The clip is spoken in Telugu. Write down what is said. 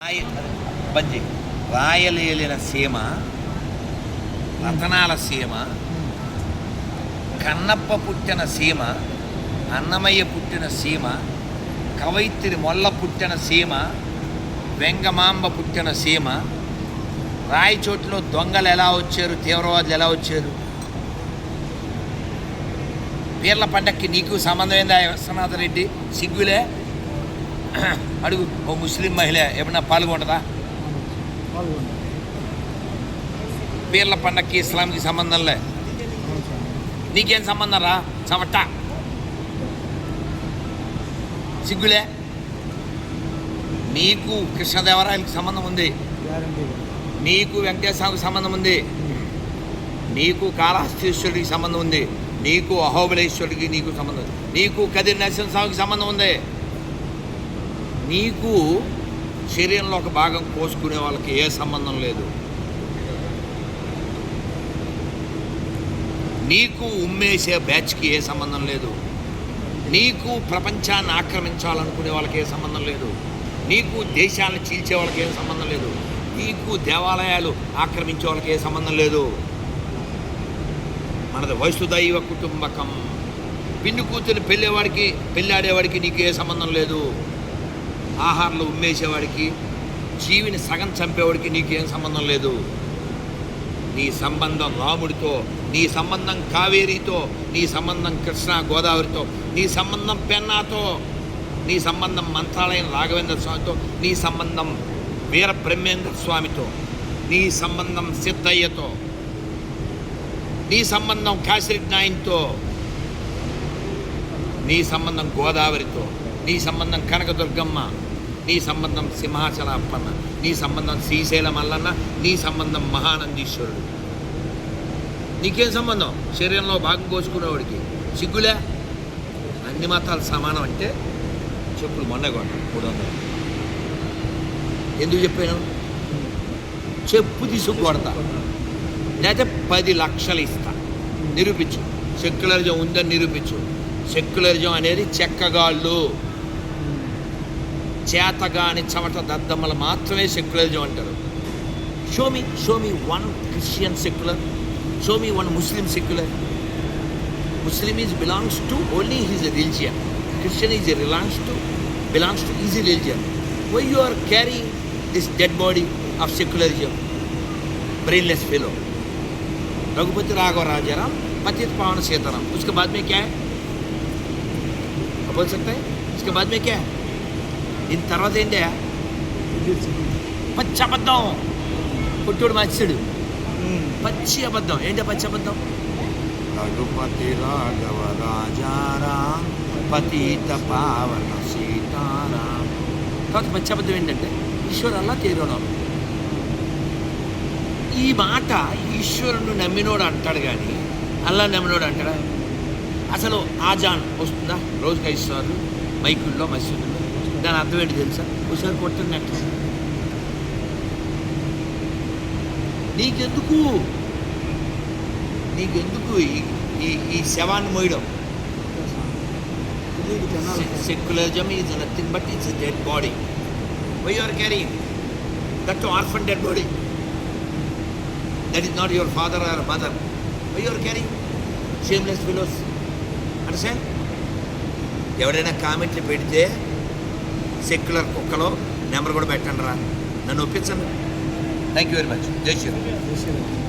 రాయ బంజి రాయలేలిన సీమ రతనాల సీమ కన్నప్ప పుట్టిన సీమ అన్నమయ్య పుట్టిన సీమ కవయిత్రి మొల్ల పుట్టిన సీమ వెంగమాంబ పుట్టిన సీమ రాయచోట్లో దొంగలు ఎలా వచ్చారు తీవ్రవాదులు ఎలా వచ్చారు? పీర్ల పండక్కి నీకు సంబంధమైందా ఏందా రెడ్డి? సిగ్గులే? అడుగు. ఓ ముస్లిం మహిళ ఏమన్నా పాల్గొంటుందా? పీర్ల పండక్కి ఇస్లాంకి సంబంధంలే నీకేం సంబంధం రా? చమట్ట సిగ్గులే? నీకు కృష్ణదేవరాయలకు సంబంధం ఉంది. నీకు వెంకటేశ్వరకి సంబంధం ఉంది. నీకు కాళహస్తీశ్వరుడికి సంబంధం ఉంది. నీకు అహోబలేశ్వరుడికి నీకు సంబంధం ఉంది. నీకు నరసింహ నరసింహస్వామికి సంబంధం ఉంది. నీకు శరీరంలో ఒక భాగం కోసుకునే వాళ్ళకి ఏ సంబంధం లేదు. నీకు ఉమ్మేసే బ్యాచ్కి ఏ సంబంధం లేదు. నీకు ప్రపంచాన్ని ఆక్రమించాలనుకునే వాళ్ళకి ఏ సంబంధం లేదు. నీకు దేశాలను చీల్చే వాళ్ళకి ఏ సంబంధం లేదు. నీకు దేవాలయాలు ఆక్రమించే వాళ్ళకి ఏ సంబంధం లేదు. మనది వసుదైవ కుటుంబకం. పిన్ని కూతురు పెళ్ళేవాడికి పెళ్ళాడేవాడికి నీకు ఏ సంబంధం లేదు. ఆహారంలో ఉమ్మేసేవాడికి జీవిని సగం చంపేవాడికి నీకేం సంబంధం లేదు. నీ సంబంధం రాముడితో నీ సంబంధం కావేరితో నీ సంబంధం కృష్ణా గోదావరితో నీ సంబంధం పెన్నాతో నీ సంబంధం మంత్రాలయం రాఘవేంద్ర స్వామితో నీ సంబంధం వీర బ్రహ్మేంద్ర స్వామితో నీ సంబంధం సిద్ధయ్యతో నీ సంబంధం కాశిరెడ్డి నాయన్తో నీ సంబంధం గోదావరితో. నీ సంబంధం కనకదుర్గమ్మ నీ సంబంధం సింహాచల అప్పన్న నీ సంబంధం శ్రీశైలం అల్లన్న నీ సంబంధం మహానందీశ్వరుడు. నీకేం సంబంధం? శరీరంలో భాగం కోసుకునేవాడికి సిగ్గులే? అన్ని మతాలు సమానం అంటే చెప్పులు మొన్న మూడు వందలు. ఎందుకు చెప్పాను? చెప్పు తీసుకుపోడతా లేకపోతే పది లక్షలు ఇస్తా. నిరూపించు. సెక్యులరిజం ఉందని నిరూపించు. సెక్యులరిజం అనేది చెక్కగాళ్ళు చేతగాని చెమట దద్దమ్మలు మాత్రమే సెక్యులరిజం అంటారు show me show me one Christian secular show me one Muslim secular Muslim is belongs to only his religion Christian is belongs to belongs to is religion why you are carrying this dead body of secularism brainless fellow Raghupati Raghav Rajaram पतित पावन सीताराम उसके बाद में क्या है आप बोल सकते हैं उसके बाद में क्या है దీని తర్వాత ఏంటి? పచ్చి అబద్ధం. పుట్టుడు మత్స్యుడు పచ్చి అబద్ధం. ఏంటి పచ్చి అబద్ధం? రఘుపతి రాఘవ రాజారాం పతిత పావన సీతారాం. తర్వాత పచ్చి అబద్ధం ఏంటంటే ఈశ్వరల్లా తీరుణం ఈ మాట ఈశ్వరుని నమ్మినోడు అంటాడు కానీ అల్లా నమ్మినోడు అంటాడా? అసలు ఆజాన్ వస్తుందా? రోజుకి ఐదు సార్లు మైకుల్లో మసీదుల్లో? దాని అర్థం ఏంటి తెలుసా? ఒకసారి కొట్టున్నట్టు నీకెందుకు? నీకెందుకు ఈ ఈ శవాన్ని మోయడం? Secularism is nothing but it's dead body why are carrying that orphan dead body that is not your father or mother why your carrying shameless fellows understand ఎవరైనా కామెంట్లు పెడితే సెక్యులర్ కుక్కలో నెంబర్ కూడా పెట్టండి రా. నన్ను ఒప్పించండి. థ్యాంక్ యూ వెరీ మచ్ జై శ్రీరామ్.